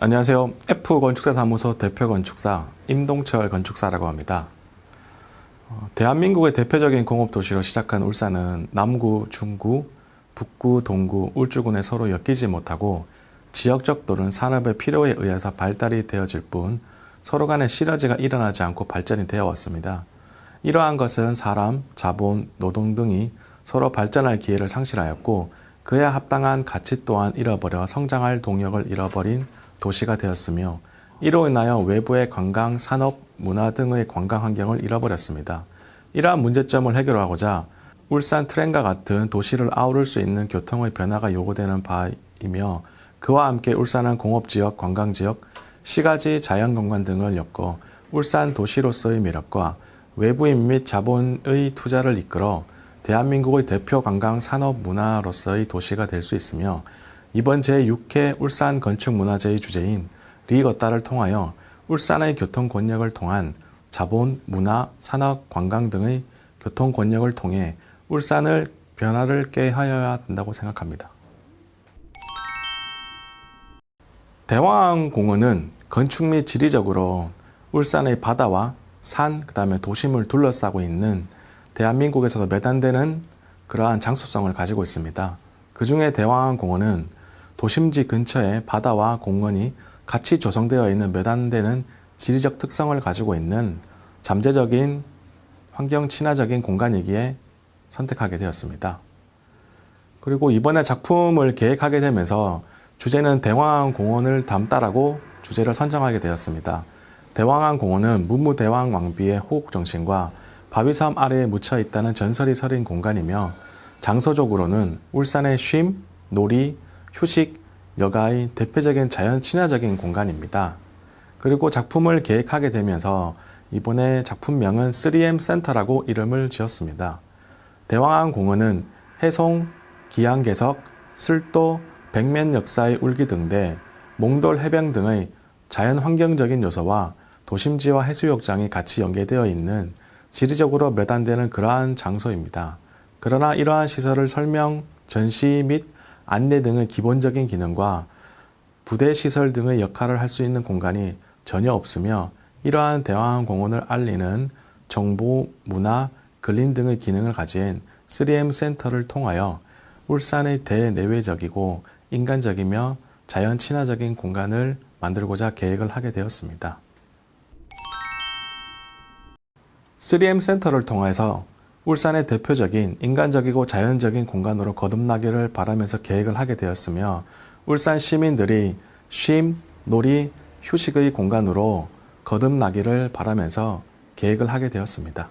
안녕하세요. F건축사 사무소 대표 건축사 임동철 건축사라고 합니다. 어, 대한민국의 대표적인 공업 도시로 시작한 울산은 남구, 중구, 북구, 동구, 울주군에 서로 엮이지 못하고 지역적 또는 산업의 필요에 의해서 발달이 되어질 뿐 서로 간의 시너지가 일어나지 않고 발전이 되어 왔습니다. 이러한 것은 사람, 자본, 노동 등이 서로 발전할 기회를 상실하였고 그에 합당한 가치 또한 잃어버려 성장할 동력을 잃어버린 도시가 되었으며 이로 인하여 외부의 관광, 산업, 문화 등의 관광 환경을 잃어버렸습니다. 이러한 문제점을 해결하고자 울산 트렌과 같은 도시를 아우를 수 있는 교통의 변화가 요구되는 바이며 그와 함께 울산은 공업지역, 관광지역, 시가지, 자연경관 등을 엮어 울산 도시로서의 매력과 외부인 및 자본의 투자를 이끌어 대한민국의 대표 관광 산업 문화로서의 도시가 될 수 있으며 이번 제6회 울산 건축문화제의 주제인 리거따를 통하여 울산의 교통 권역을 통한 자본, 문화, 산업, 관광 등의 교통 권역을 통해 울산을 변화를 깨하여야 된다고 생각합니다. 대왕공원은 건축 및 지리적으로 울산의 바다와 산, 그 다음에 도심을 둘러싸고 있는 대한민국에서도 몇안 되는 그러한 장소성을 가지고 있습니다. 그 중에 대왕공원은 도심지 근처에 바다와 공원이 같이 조성되어 있는 몇 안 되는 지리적 특성을 가지고 있는 잠재적인 환경 친화적인 공간이기에 선택하게 되었습니다. 그리고 이번에 작품을 계획하게 되면서 주제는 대왕 공원을 담다라고 주제를 선정하게 되었습니다. 대왕항 공원은 문무대왕 왕비의 호국 정신과 바위섬 아래에 묻혀 있다는 전설이 서린 공간이며 장소적으로는 울산의 쉼, 놀이, 휴식, 여가의 대표적인 자연 친화적인 공간입니다. 그리고 작품을 계획하게 되면서 이번에 작품명은 3M 센터라고 이름을 지었습니다. 대왕항 공원은 해송, 기양개석, 슬도, 백면 역사의 울기 등대 몽돌 해변 등의 자연 환경적인 요소와 도심지와 해수욕장이 같이 연계되어 있는 지리적으로 몇 안 되는 그러한 장소입니다. 그러나 이러한 시설을 설명, 전시 및 안내 등의 기본적인 기능과 부대 시설 등의 역할을 할 수 있는 공간이 전혀 없으며 이러한 대왕 공원을 알리는 정보, 문화, 근린 등의 기능을 가진 3M 센터를 통하여 울산의 대내외적이고 인간적이며 자연 친화적인 공간을 만들고자 계획을 하게 되었습니다. 3M 센터를 통해서 울산의 대표적인 인간적이고 자연적인 공간으로 거듭나기를 바라면서 계획을 하게 되었으며 울산 시민들이 쉼, 놀이, 휴식의 공간으로 거듭나기를 바라면서 계획을 하게 되었습니다.